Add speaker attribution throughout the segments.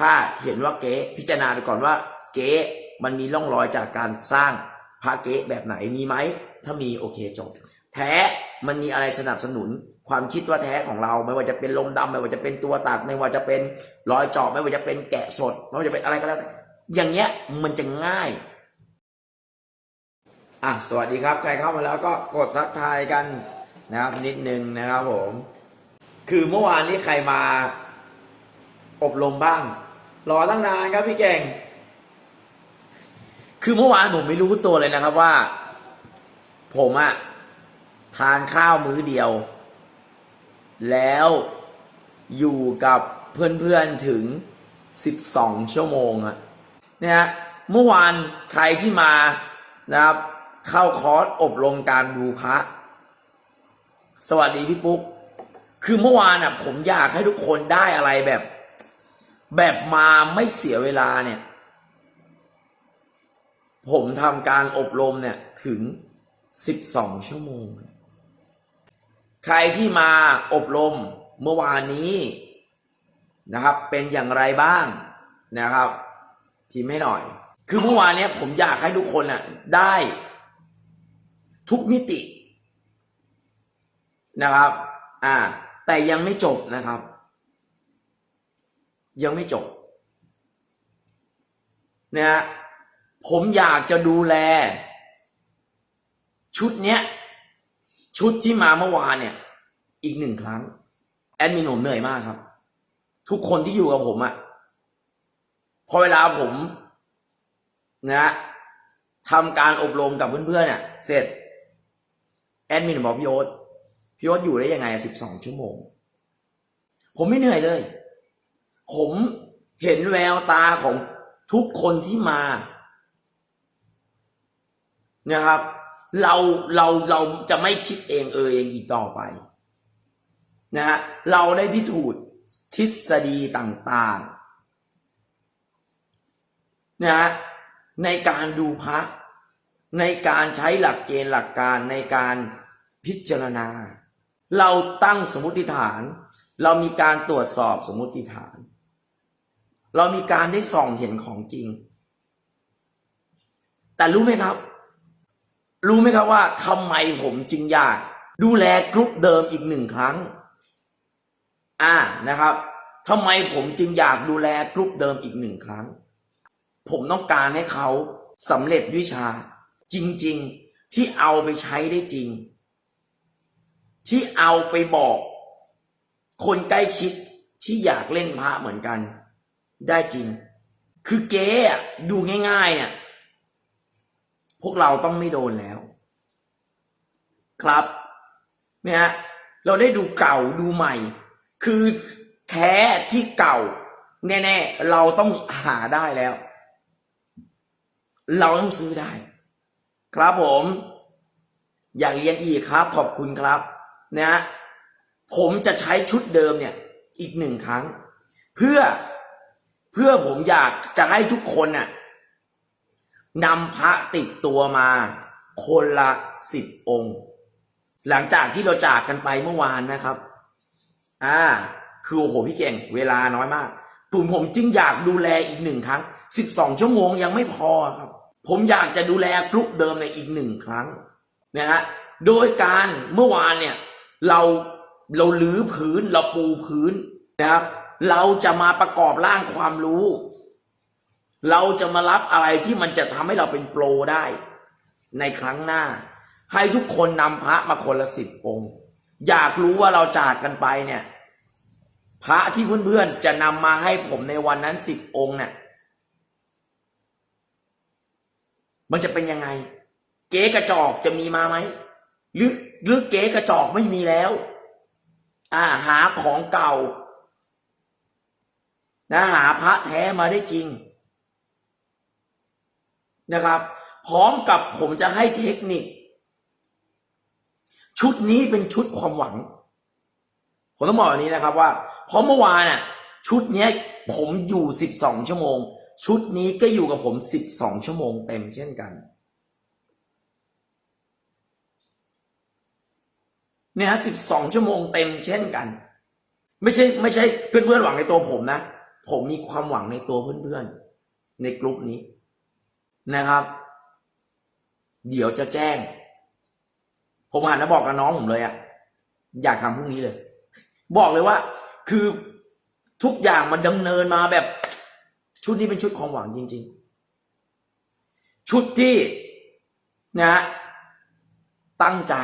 Speaker 1: ถ้าเห็นว่าเก๊พิจารณาไปก่อนว่า เก๊มันมีร่องรอยจากการสร้างพระเก๊แบบไหนมีไหม ถ้ามีโอเคจบ แท้มันมีอะไรสนับสนุนความคิดว่าแท้ของเราไม่ว่าจะเป็นลมดำไม่ว่าจะเป็นตัวตัดไม่ว่าจะเป็นรอยเจาะไม่ว่าจะเป็นแกะสด ไม่ว่าจะเป็นอะไรก็แล้วแต่อย่างเงี้ยมันจะง่ายอะสวัสดีครับ ใครเข้ามาแล้วก็กดทักทายกันนะครับนิดนึงนะครับผม คือเมื่อวานนี้ใครมาอบรมบ้าง รอตั้งนานครับพี่เก่ง คือเมื่อวานผมไม่รู้ตัวเลยนะครับว่า ผมอะทานข้าวมื้อเดียว แล้วอยู่กับเพื่อนๆถึง 12 ชั่วโมงอะเนี่ยฮะเมื่อวานใครที่มานะครับ เข้าคอร์สอบรมการดูพระ สวัสดีพี่ปุ๊ก คือเมื่อวานอะผมอยากให้ทุกคนได้อะไรแบบ แบบมาไม่เสียเวลาเนี่ย ผมทำการอบรมเนี่ยถึง 12 ชั่วโมง ใครที่มาอบรมเมื่อวานนี้นะครับ เป็นอย่างไรบ้างนะครับพิมพ์ให้หน่อย คือเมื่อวานเนี้ยผมอยากให้ทุกคนอะได้ทุกมิตินะครับ อ่า แต่ยังไม่จบนะครับ ยังไม่จบนะฮะผมอยากจะดูแล ชุดเนี้ย ชุดที่มาเมื่อวานเนี่ย อีกหนึ่งครั้ง แอดมินผมเหนื่อยมากครับ ทุกคนที่อยู่กับผมอะพอเวลาผม นะทำการอบรมกับเพื่อนๆเนี่ยเสร็จ แอดมินบอกพี่โอ๊ตพี่โอ๊ตอยู่ได้ยังไงสิบสองชั่วโมง ผมไม่เหนื่อยเลย ผมเห็นแววตาของทุกคนที่มานะครับ เราเราเราจะไม่คิดเองเออเองอีกต่อไปนะฮะเราได้พิสูจน์ทฤษฎีต่างๆนะฮะในการดูพระในการใช้หลักเกณฑ์หลักการในการพิจารณา เราตั้งสมมติฐาน เรามีการตรวจสอบสมมติฐาน เรามีการได้ส่องเห็นของจริง แต่รู้ไหมครับ รู้ไหมครับว่าทำไมผมจึงอยากดูแลกรุ๊ปเดิมอีกหนึ่งครั้ง อ่านะครับทำไมผมจึงอยากดูแลกรุ๊ปเดิมอีกหนึ่งครั้ง ผมต้องการให้เขาสำเร็จวิชา จริง ๆ ที่เอาไปใช้ได้จริง ที่เอาไปบอก คนใกล้ชิดที่อยากเล่นพระเหมือนกัน ได้จริง คือเก๊อะดูง่าย ๆ เนี่ย พวกเราต้องไม่โดนแล้ว ครับเนี่ยฮะเราได้ดูเก่าดูใหม่ คือแท้ที่เก่า แน่ๆ เราต้องหาได้แล้ว เราต้องซื้อได้ ครับผม อยากเรียนอีกครับ ขอบคุณครับนะฮะผมจะใช้ชุดเดิมเนี่ย อีกหนึ่งครั้ง เพื่อ เพื่อผมอยากจะให้ทุกคนน่ะนำพระติดตัวมาคนละสิบองค์ หลังจากที่เราจากกันไปเมื่อวานนะครับ อ่า คือโอ้โหพี่เก่ง เวลาน้อยมากถุนผมจึงอยากดูแลอีกหนึ่งครั้งสิบสองชั่วโมงยังไม่พอครับ ผมอยากจะดูแลกรุ๊ปเดิมในอีกหนึ่งครั้งนะฮะโดยการเมื่อวานเนี่ย เราเราลื้อพื้นเราปูพื้นนะครับ เราจะมาประกอบร่างความรู้ เราจะมารับอะไรที่มันจะทำให้เราเป็นโปรได้ ในครั้งหน้า ให้ทุกคนนำพระมาคนละสิบองค์ อยากรู้ว่าเราจากกันไปเนี่ย พระที่เพื่อนๆจะนำมาให้ผมในวันนั้นสิบองค์เนี่ยมันจะเป็นยังไง เก๊กระจอกจะมีมาไหมหรือหรือเก๊กระจอกไม่มีแล้ว อ่าหาของเก่า นะหาพระแท้มาได้จริง นะครับ พร้อมกับผมจะให้เทคนิค ชุดนี้เป็นชุดความหวัง ผมต้องบอกแบบนี้นะครับว่าเพราะเมื่อวานน่ะชุดนี้ผมอยู่สิบสองชั่วโมง ชุดนี้ก็อยู่กับผมสิบสองชั่วโมงเต็มเช่นกันเนี่ยฮะสิบสองชั่วโมงเต็มเช่นกัน ไม่ใช่ไม่ใช่เพื่อนเพื่อนๆหวังในตัวผมนะ ผมมีความหวังในตัวเพื่อนๆ ในกลุ่มนี้นะครับ เดี๋ยวจะแจ้ง ผมหันมาบอกกับน้องผมเลยอะอยากทำพรุ่งนี้เลย บอกเลยว่า คือทุกอย่างมันดำเนินมาแบบ ชุดนี้เป็นชุดของหวังจริง ๆ ชุดที่นะฮะตั้งใจ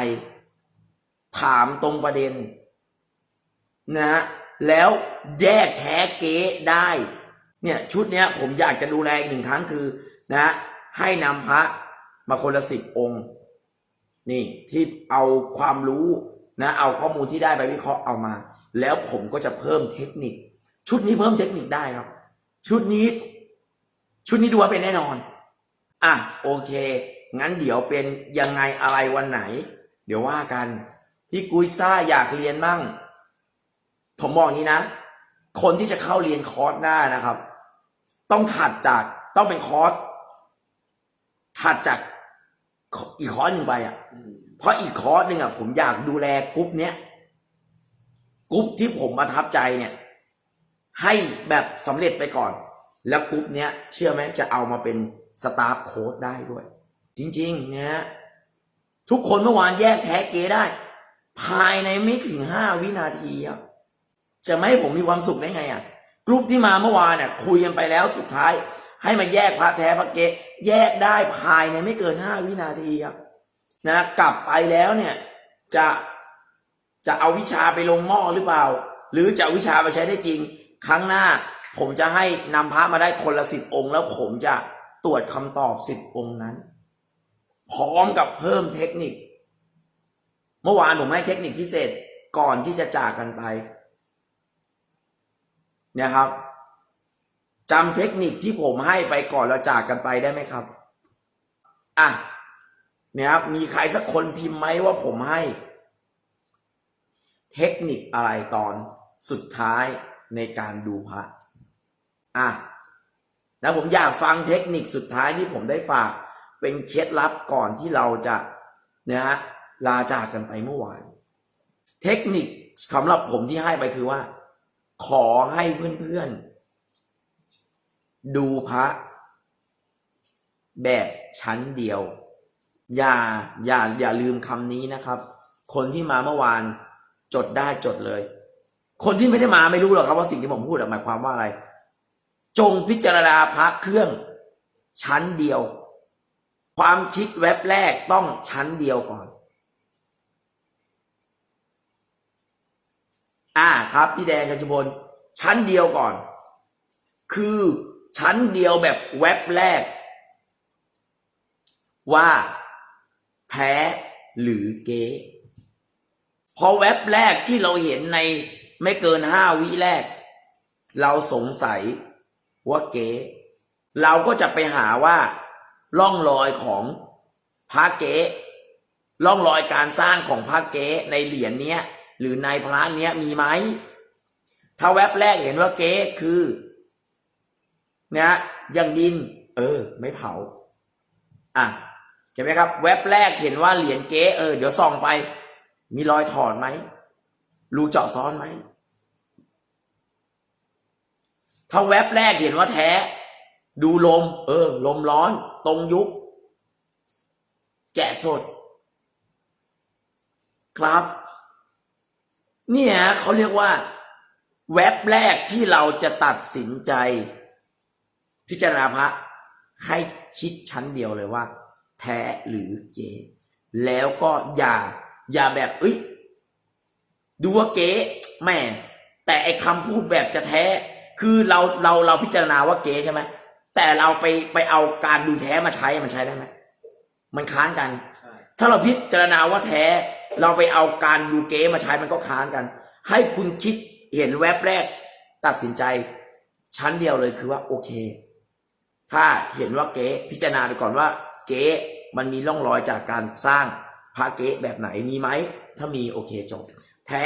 Speaker 1: ถามตรงประเด็น นะฮะ แล้วแยกแท้เก๊ได้ เนี่ยชุดเนี้ยผมอยากจะดูแลอีกหนึ่งครั้งคือนะให้นำพระมาคนละสิบองค์ นี่ที่เอาความรู้นะเอาข้อมูลที่ได้ไปวิเคราะห์เอามา แล้วผมก็จะเพิ่มเทคนิค ชุดนี้เพิ่มเทคนิคได้ครับ ชุดนี้ ชุดนี้ดูว่าเป็นแน่นอน อะโอเค งั้นเดี๋ยวเป็นยังไงอะไรวันไหน เดี๋ยวว่ากัน พี่กุ้ยซ่าอยากเรียนมั่ง ผมบอกอย่างนี้นะ คนที่จะเข้าเรียนคอร์สได้นะครับ ต้องถัดจากต้องเป็นคอร์สถัดจากอีกคอร์สหนึ่งไปอะ เพราะอีกคอร์สหนึ่งอะ ผมอยากดูแลกรุ๊ปเนี้ยกรุ๊ปที่ผมประทับใจเนี่ย ให้แบบสำเร็จไปก่อน แล้วกรุ๊ปเนี้ยเชื่อไหมจะเอามาเป็นสตาฟโค้ดได้ด้วย จริง ๆ เนี่ยทุกคนเมื่อวานแยกแท้เกได้ ภายในไม่ถึงห้าวินาทีอะ จะไม่ให้ผมมีความสุขได้ไงอะกรุ๊ปที่มาเมื่อวานเนี่ยคุยกันไปแล้วสุดท้าย ให้มาแยกพระแท้พระเกแยกได้ภายในไม่เกินห้าวินาทีครับนะกลับไปแล้วเนี่ยจะจะเอาวิชาไปลงหม้อหรือเปล่า หรือจะวิชาไปใช้ได้จริง ครั้งหน้าผมจะให้นำพระมาได้คนละสิบองค์ แล้วผมจะตรวจคำตอบสิบองค์นั้น พร้อมกับเพิ่มเทคนิค เมื่อวานผมให้เทคนิคพิเศษก่อนที่จะจากกันไป นี่ยครับจำเทคนิคที่ผมให้ไปก่อนเราจากกันไปได้ไหมครับ อะเนี่ยครับมีใครสักคนพิมพ์ไหมว่าผมให้ เทคนิคอะไรตอนสุดท้ายในการดูพระอะแล้วผมอยากฟังเทคนิคสุดท้ายที่ผมได้ฝาก เป็นเคล็ดลับก่อนที่เราจะนะฮะลาจากกันไปเมื่อวาน เทคนิคสำหรับผมที่ให้ไปคือว่า ขอให้เพื่อนๆ ดูพระ แบบชั้นเดียว อย่าอย่าอย่าลืมคำนี้นะครับ คนที่มาเมื่อวานจดได้จดเลย คนที่ไม่ได้มาไม่รู้หรอกครับว่าสิ่งที่ผมพูดหมายความว่าอะไร จงพิจารณาพระเครื่อง ชั้นเดียว ความคิดแวบแรกต้องชั้นเดียวก่อน อ่าครับ พี่แดงกัญจบลชั้นเดียวก่อน คือชั้นเดียวแบบแว็บแรก ว่าแท้หรือเก๊พอแว็บแรกที่เราเห็นในไม่เกินห้าวิแรก เราสงสัยว่าเก๊เราก็จะไปหาว่าร่องรอยของพระเก๊ร่องรอยการสร้างของพระเก๊ในเหรียญเนี้ย หรือในพระเนี้ยมีไหมถ้าแว็บแรกเห็นว่าเก๊คือนะอย่างดิน เออ ไม่เผา อะเห็นไหมครับ แว็บแรกเห็นว่าเหรียญเก๊เออเดี๋ยวส่องไป มีรอยถอดไหมรูเจาะซ้อนไหมถ้าแว็บแรกเห็นว่าแท้ ดูลม เออ ลมร้อน ตรงยุคแกะสด ครับ เนี่ยเขาเรียกว่า แว็บแรกที่เราจะตัดสินใจ พิจารณาพระให้คิดชั้นเดียวเลยว่า แท้หรือเก๋แล้วก็อย่า อย่าแบบเอ้ยดูว่าเก๋แหม่แต่ไอ้คำพูดแบบจะแท้ คือเราเราเราพิจารณาว่าเก๋ใช่ไหมแต่เราไปไปเอาการดูแท้มาใช้มันใช้ได้ไหมมันค้านกัน ถ้าเราพิจารณาว่าแท้ เราไปเอาการดูเก๊มาใช้มันก็ค้านกัน ให้คุณคิดเห็นแวบแรก ตัดสินใจ ชั้นเดียวเลยคือว่าโอเค ถ้าเห็นว่าเก๊พิจารณาไปก่อนว่า เก๊มันมีร่องรอยจากการสร้างพระเก๊แบบไหนมีไหมถ้ามีโอเคจบ แท้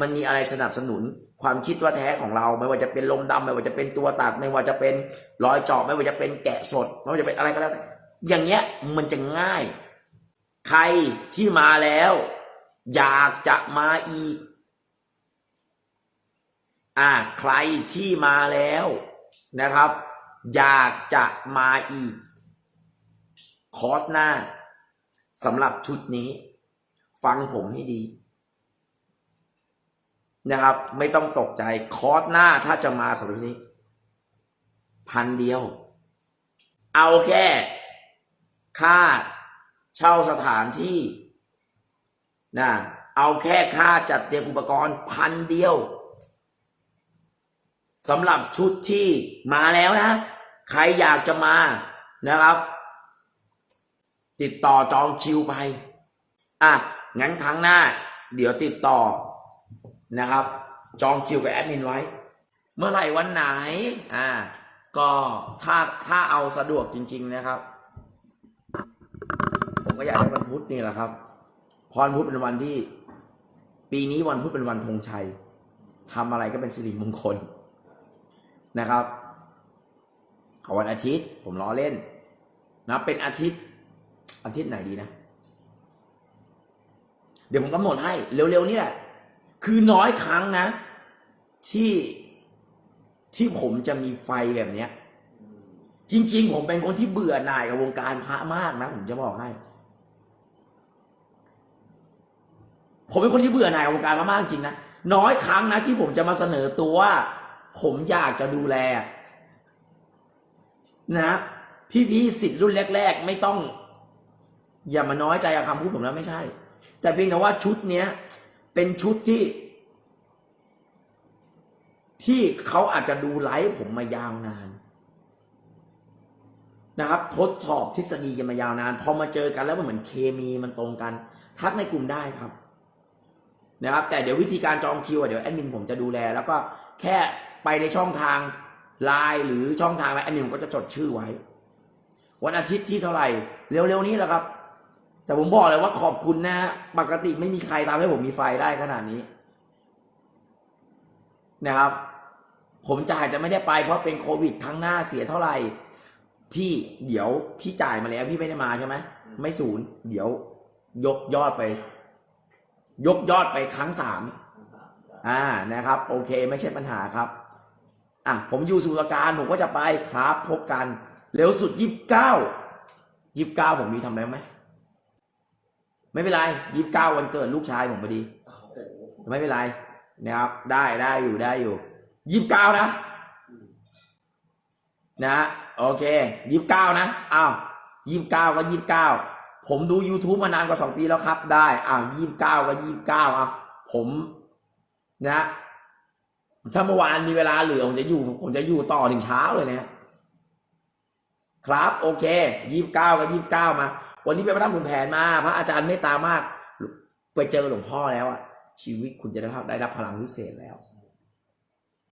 Speaker 1: มันมีอะไรสนับสนุนความคิดว่าแท้ของเราไม่ว่าจะเป็นลมดำไม่ว่าจะเป็นตัวตัดไม่ว่าจะเป็นรอยเจาะไม่ว่าจะเป็นแกะสด ไม่ว่าจะเป็นอะไรก็แล้วแต่อย่างเงี้ยมันจะง่าย ใครที่มาแล้ว อยากจะมาอีก อ่า ใครที่มาแล้วนะครับ อยากจะมาอีก คอร์สหน้าสำหรับชุดนี้ ฟังผมให้ดี นะครับ ไม่ต้องตกใจคอร์สหน้าถ้าจะมาสำหรับนี้ พันเดียว เอาแค่ค่าเช่าสถานที่ นะเอาแค่ค่าจัดเตรียมอุปกรณ์พันเดียวสำหรับชุดที่มาแล้วนะ ใครอยากจะมานะครับ ติดต่อจองคิวไป อะ งั้นครั้งหน้า เดี๋ยวติดต่อนะครับ จองคิวกับแอดมินไว้ เมื่อไหร่วันไหน อ่า ก็ถ้าถ้าเอาสะดวกจริง ๆนะครับ ผมก็อยากได้วันพุธนี่แหละครับ พรพุธเป็นวันที่ ปีนี้วันพุธเป็นวันธงชัยทำอะไรก็เป็นสิริมงคลนะครับวันอาทิตย์ ผมล้อเล่น นะเป็นอาทิตย์ อาทิตย์ไหนดีนะ เดี๋ยวผมกำหนดให้ เร็วๆนี่แหละ คือน้อยครั้งนะ ที่ที่ผมจะมีไฟแบบเนี้ย จริง ๆ ผมเป็นคนที่เบื่อหน่ายกับวงการพระมากนะ ผมจะบอกให้ ผมเป็นคนที่เบื่อหน่ายกับวงการพระมากจริงนะน้อยครั้งนะที่ผมจะมาเสนอตัวว่าผมอยากจะดูแล นะครับพี่ๆสิทธิ์รุ่นแรก ๆ ไม่ต้อง อย่ามาน้อยใจกับคำพูดผมนะไม่ใช่ แต่เพียงแต่ว่าชุดเนี้ย เป็นชุดที่ ที่เขาอาจจะดูไลฟ์ผมมายาวนานนะครับทดสอบทฤษฎีกันมายาวนาน พอมาเจอกันแล้วมันเหมือนเคมีมันตรงกัน ทักในกลุ่มได้ครับ นะครับ แต่เดี๋ยววิธีการจองคิวเดี๋ยวแอดมินผมจะดูแล แล้วก็แค่ไปในช่องทางไลน์หรือช่องทางไลน์แอดมินผมก็จะจดชื่อไว้ วันอาทิตย์ที่เท่าไหร่ เร็วๆนี้แหละครับ แต่ผมบอกเลยว่าขอบคุณนะปกติไม่มีใครทำให้ผมมีไฟได้ขนาดนี้ นะครับ ผมจ่ายจะไม่ได้ไปเพราะเป็นโควิดครั้งหน้าเสียเท่าไหร่ พี่เดี๋ยวพี่จ่ายมาแล้วพี่ไม่ได้มาใช่ไหมไม่ศูนย์เดี๋ยวยกยอดไป ยกยอดไปครั้งสามอ่านะครับ โอเคไม่ใช่ปัญหาครับอะผมอยู่สมุทรปราการผมก็จะไปครับพบกัน เร็วสุดยี่สิบเก้ายี่สิบเก้าผมมีทำได้ไหมไม่เป็นไรยี่สิบเก้าวันเกิดลูกชายผมพอดี
Speaker 2: โอ้โห
Speaker 1: ไม่เป็นไรนะครับได้ได้อยู่ได้อยู่ยี่สิบเก้านะนะโอเคยี่สิบเก้านะอ้าวยี่สิบเก้าก็ยี่สิบเก้า ผมดู YouTube มานานกว่าสองปีแล้วครับ ได้อ้าวยี่สิบเก้าก็ยี่สิบเก้าอะผมนะถ้าเมื่อวานมีเวลาเหลือผมจะอยู่ ผมจะอยู่ต่อถึงเช้าเลยนะครับ โอเคยี่สิบเก้าก็ยี่สิบเก้ามา วันนี้ไปพระธรรมขุนแผนมา พระอาจารย์เมตตามาก ไปเจอหลวงพ่อแล้วอะชีวิตคุณจะได้รับได้รับพลังพิเศษแล้ว